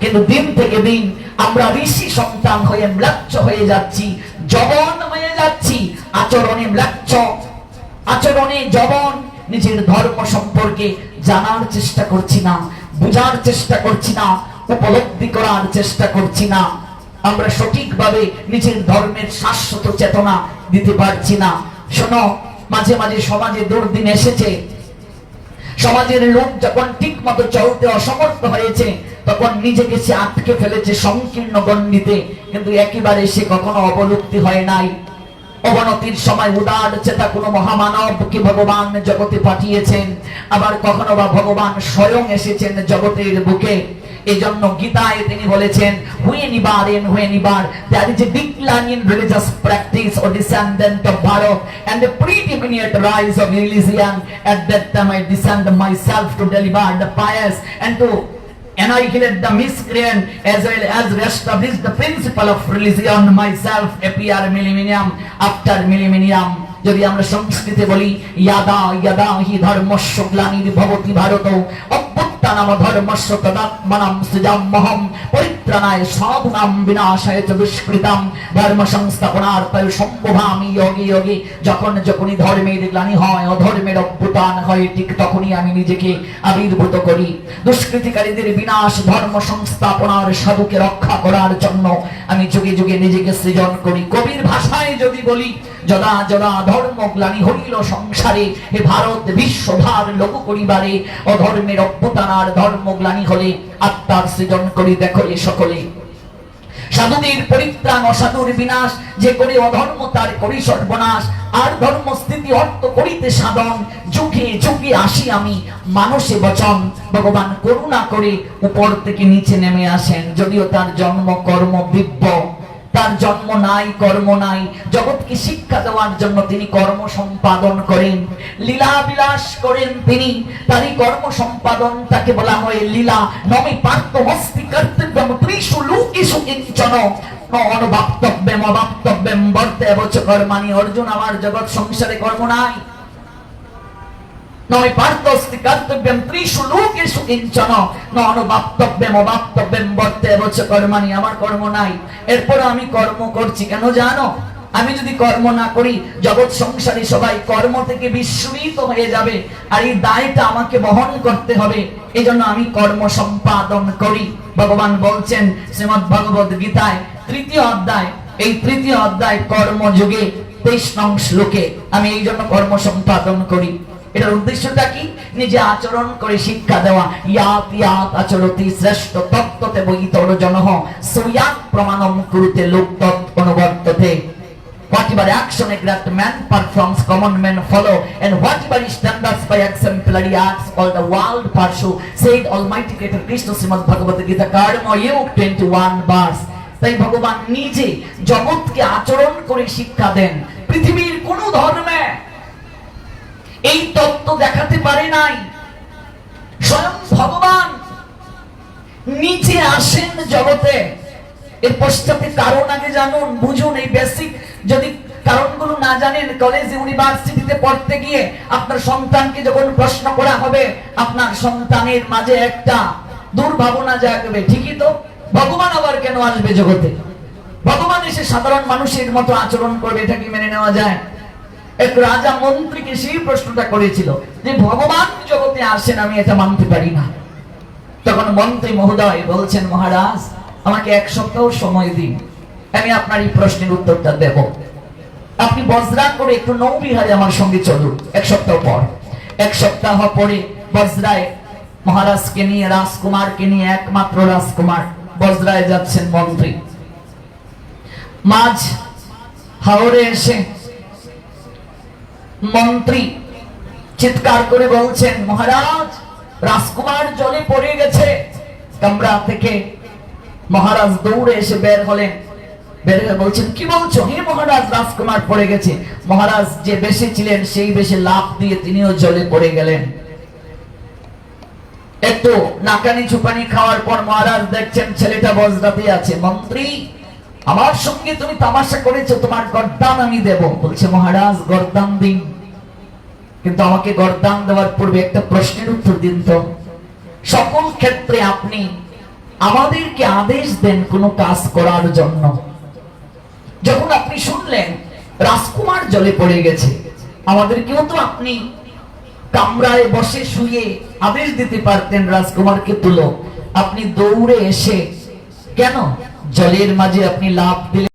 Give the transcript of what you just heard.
কিন্তু দিন থেকে দিন আমরা ঋষি সন্তান হয়ে ম্লাচ্ছ হয়ে যাচ্ছি জবন হয়ে যাচ্ছি, আচরণে ম্লাচ্ছ। আচরণে জবন নিজের ধর্ম সম্পর্কে জানার চেষ্টা করছি না, বোঝার চেষ্টা করছি না, উপলব্ধি করার চেষ্টা করছি না। আমরা সঠিকভাবে নিজের ধর্মের শাশ্বত চেতনা দিতে পারছি না। শোনো, মাঝে মাঝে সমাজে দুর্দিন এসেছে। সমাজের লোক যখন ঠিক মতো চলতে অসমর্থ হয়েছে তখন নিজেকে সে আটকে ফেলেছে সংকীর্ণ গণ্ডিতে কিন্তু একেবারে সে কখনো অবলুপ্তি হয় নাই অবনতির সময় উদার চেতা কোনো মহামানবকে ভগবান জগতে পাঠিয়েছেন আবার কখনো বা ভগবান স্বয়ং এসেছেন জগতের বুকে এই জন্য গীতায় তিনি বলেছেন হুয়ে নিবার এন হুয়ে নিবার there is a decline in religious practice or descendant of Bharat and the predominant rise of religion at that time I descend myself to deliver the pious and I annihilate the miscreant as well as establish the principle of religion myself appear millennium after millennium যদি আমরা সংস্কৃতে বলি ইয়াদা ইয়াদা হি ধর্ম গ্লানির ভবতি ভারত অভ্যুত্থানাম ধর্মস্য তদাত্মনাম সৃজাম্যহম পরিত্রাণায় সাধুনাম বিনাশায় চ দুষ্কৃতাম ধর্ম সংস্থাপনার্থায় সম্ভবামি যোগী যোগী। যখন যখনই ধর্মের গ্লানি হয়, অধর্মের অভ্যুত্থান হয়, ঠিক তখনই আমি নিজেকে আবির্ভূত করি। দুষ্কৃতিকারীদের বিনাশ ধর্ম সংস্থাপনার সাধুকে রক্ষা করার জন্য আমি যুগে যুগে নিজেকে সৃজন করি। কবির ভাষায় যদি বলি যদা যদা ধর্ম গ্লানি হইল সংসারে, হে ভারত বিশ্বভার লোক করিবারে, অধর্মের অভ্যুত্থানার ধর্ম গ্লানি হলে আত্মার সৃজন করি দেখো সকলে। সাধুদের পরিত্রাণ, অসাধুর বিনাশ, যে করে অধর্ম তার করি সর্বনাশ, আর ধর্ম স্থিতি অর্থ করিতে সাধন, যুগে যুগে আসি আমি, মানুষে বচন, ভগবান করুণা করে উপর থেকে নিচে নেমে আসেন, যদিও তার জন্ম কর্ম দিব্য তার জন্ম নাই, কর্ম নাই। জগৎকে শিক্ষা দেওয়ার জন্য তিনি কর্ম সম্পাদন করেন। লীলা বিলাস করেন তিনি। তারই কর্ম সম্পাদন তাকে বলা হয় লীলা। নমি পার্থ হস্তি কর্তব্যম ত্রিশু লুকিশু কিঞ্চন। অনবাপ্তব্যম অবাপ্তব্যম বর্তে এবচ কর্মানি অর্জুন আমার জগৎ সংসারে কর্ম নাই। নয় পার্থস্তি কর্তব্যম ত্রিশু লোকেশু কিঞ্চন। ন অনুবাপ্তব্যম অবাপ্তব্যম বর্তে এবচ কর্মানি আমার কর্ম নাই। এরপর আমি কর্ম করছি, কেন জানো? আমি যদি কর্ম না করি, জগৎ সংসারী সবাই কর্ম থেকে বিস্মিত হয়ে যাবে, আর এই দায়টা আমাকে বহন করতে হবে। এই জন্য আমি কর্ম সম্পাদন করি। ভগবান বলছেন শ্রীমদ ভগবত গীতায়, তৃতীয় অধ্যায়, এই তৃতীয় অধ্যায় কর্মযুগে তেইশ নং শ্লোকে, আমি এই জন্য কর্ম সম্পাদন করি। এটার উদ্দেশ্যটা কি নিজে আচরণ করে শিক্ষা দেওয়া ইয়াত ইয়াত আচরতি শ্রেষ্ঠ তত্ত্বতে বইতর জনহ সুয়াত প্রমাণম কুরুতে লোক তৎ অনুবর্ততে Whatever action a great man performs, common men follow, and whatever standards by exemplary acts, all the world pursue. Said Almighty Creator Krishna Srimad Bhagavad Gita, Karma Yog 21 verse. তাই ভগবান নিজে জগৎকে আচরণ করে শিক্ষা দেন পৃথিবীর কোন ধর্মে এই তত্ত্ব দেখাতে পারে নাই। স্বয়ং ভগবান নিচে আসেন জগতে। এর পশ্চাতে কারণ আগে জানুন, বুঝুন এই বেসিক যদি কারণগুলো না জানেন কলেজ ইউনিভার্সিটিতে পড়তে গিয়ে আপনার সন্তানকে যখন প্রশ্ন করা হবে, আপনার সন্তানের মাঝে একটা দুর্ভাবনা জাগবে। ঠিকই তো? ভগবান আবার কেন আসবে জগতে? ভগবান এসে সাধারণ মানুষের মতো আচরণ করবে, এটা কি মেনে নেওয়া যায়? এক রাজা মন্ত্রীকে সেই প্রশ্নটা করেছিল যে, ভগবান জগতে আসেন, আমি এটা মানতে পারি না। তখন মন্ত্রী মহোদয় বলছেন, মহারাজ, আমাকে এক সপ্তাহ সময় দিন, আমি আপনার এই প্রশ্নের উত্তরটা দেব। আপনি বজ্রা করে একটু নৌবিহারে আমার সঙ্গে চলুন, এক সপ্তাহ পর। এক সপ্তাহ পরে বজ্রায় মহারাজকে নিয়ে, রাজকুমারকে নিয়ে, একমাত্র রাজকুমার বজ্রায় যাচ্ছেন মন্ত্রী। মাঝ হাওড়ে এসে মন্ত্রী চিৎকার করে বলছেন, মহারাজ, রাজকুমার জলে পড়ে গেছে। কামরা থেকে মহারাজ দৌড়ে এসে বের হলেন। বের হয়ে বলছেন, কি বলছো? হে মহারাজ, রাজকুমার পড়ে গেছে। মহারাজ যে বেশি ছিলেন, সেই বেশি লাভ দিয়ে তিনিও জলে পড়ে গেলেন। একটু নাকানি চুপানি খাওয়ার পর মহারাজ দেখছেন, ছেলেটা বজরাতে আছে। মন্ত্রী, আমার সঙ্গে তুমি তামাশা করেছ, তোমার গরদান আমি দেব। বলছে মহারাজ, গরদান দিন। কিন্তু আমাকে গরদান দেওয়ার পূর্বে একটা প্রশ্নের উত্তর দিন তো। সকল ক্ষেত্রে আপনি আমাদেরকে আদেশ দেন কোনো কাজ করার জন্য। যখন আপনি শুনলেন, রাজকুমার জলে পড়ে গেছে, আমাদেরকেও তো আপনি কামরায় বসে শুয়ে আদেশ দিতে পারতেন রাজকুমারকে তুলো। আপনি দৌড়ে এসে কেন? জলের মাঝে আপনি লাভ দিলেন।